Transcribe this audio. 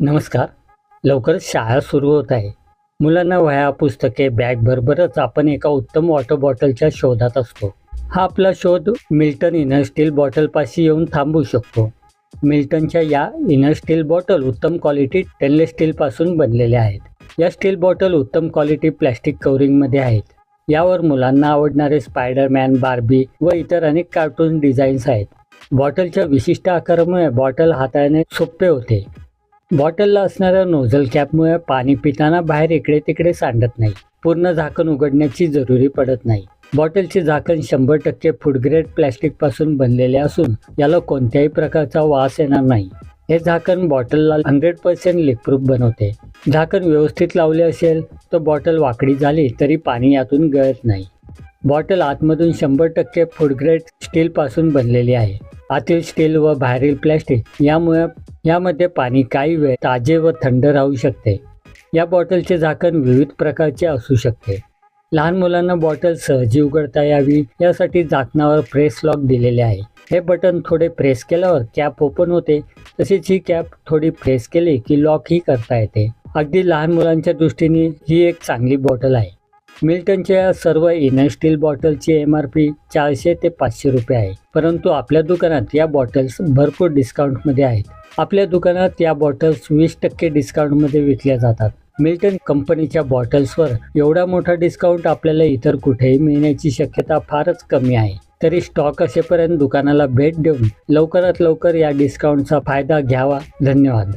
नमस्कार. लवकरच शाळा सुरू होत आहे. मुलांना वह्या पुस्तके बॅग बरोबरच आपण एका उत्तम वॉटर बॉटलच्या शोधात असतो. हा आपला शोध मिल्टन इनर स्टील बॉटलपाशी येऊन थांबू शकतो. मिल्टनच्या या इनर स्टील बॉटल उत्तम क्वालिटी स्टेनलेस स्टीलपासून बनलेल्या आहेत. या स्टील बॉटल उत्तम क्वालिटी प्लॅस्टिक कवरिंगमध्ये आहेत. यावर मुलांना आवडणारे स्पायडरमॅन बार्बी व इतर अनेक कार्टून डिझाईन्स आहेत. बॉटलच्या विशिष्ट आकारामुळे बॉटल हाताळणे सोपे होते. बॉटलला असणाऱ्या नोझल कॅपमुळे पाणी पिताना बाहेर इकडे तिकडे सांडत नाही. पूर्ण झाकण उघडण्याची जरुरी पडत नाही. बॉटलचे झाकण शंभर टक्के फूडग्रेड प्लॅस्टिकपासून बनलेले असून याला कोणत्याही प्रकारचा वास येणार नाही. हे झाकण बॉटलला हंड्रेड पर्सेंट लिकप्रूफ बनवते. झाकण व्यवस्थित लावले असेल तर बॉटल वाकडी झाली तरी पाणी यातून गळत नाही. बॉटल आतमधून शंभर टक्के फूडग्रेड स्टीलपासून बनलेली आहे. आतील स्टील व बाहेरील प्लॅस्टिक यामुळे यामध्ये पाणी काही वेळ ताजे व थंड राहू शकते. या बॉटलचे झाकण विविध प्रकारचे असू शकते. लहान मुलांना बॉटल सहजी उघडता यावी यासाठी झाकणावर प्रेस लॉक दिलेले आहे. हे बटन थोडे प्रेस केल्यावर कॅप ओपन होते तसेच ही कॅप थोडी प्रेस केली की लॉकही करता येते. अगदी लहान मुलांच्या दृष्टीने ही एक चांगली बॉटल आहे. मिल्टनच्या या सर्व इनर स्टील बॉटलची एम आर पी चारशे ते पाचशे रुपये आहे. परंतु आपल्या दुकानात या बॉटल्स भरपूर डिस्काउंटमध्ये आहेत. आपल्या दुकानात या बॉटल्स वीस टक्के डिस्काउंटमध्ये विकल्या जातात. मिल्टन कंपनीच्या बॉटल्सवर एवढा मोठा डिस्काउंट आपल्याला इतर कुठेही मिळण्याची शक्यता फारच कमी आहे. तरी स्टॉक असेपर्यंत दुकानाला भेट देऊन लवकरात लवकर या डिस्काउंटचा फायदा घ्यावा. धन्यवाद.